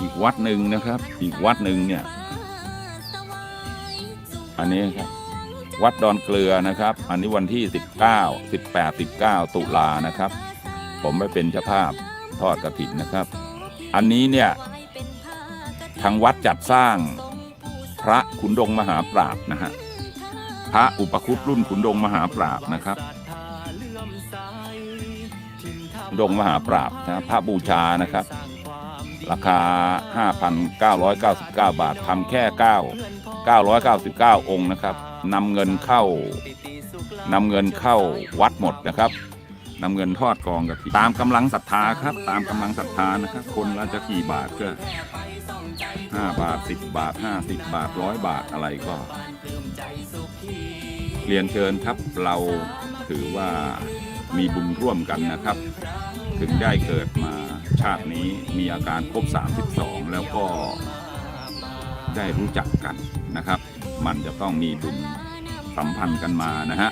อีกวัดหนึ่งนะครับ อีกวัดหนึ่งเนี่ย อันนี้ครับวัดดอนเกลือนะครับ อันนี้วันที่ 19 18 19 ตุลานะครับ ผมไปเป็นเจ้าภาพทอดกระถินนะครับ อันนี้เนี่ยทางวัดจัดสร้างพระขุนดงมหาปราบนะฮะพระอุปคุตรุ่นขุนดงมหาปราบนะครับ ดงมหาปราบนะพระบูชานะครับ ราคา 5,999 บาททำแค่ 9 999 องค์นะครับนำเงินเข้านำเงินเข้าวัดหมดนะครับนำเงินทอดกองกับตามกำลังศรัทธาครับ ตามกำลังศรัทธานะครับ คนละจะกี่บาทก็5บาท10บาท50บาทร้อยบาทอะไรก็ เรียนเชิญครับเราถือว่ามีบุญร่วมกันนะครับ ถึงได้เกิดมา ชาตินี้มีอาการครบ 32 แล้วก็ได้รู้จักกันนะครับ มันจะต้องมีบุญสัมพันธ์กันมานะฮะ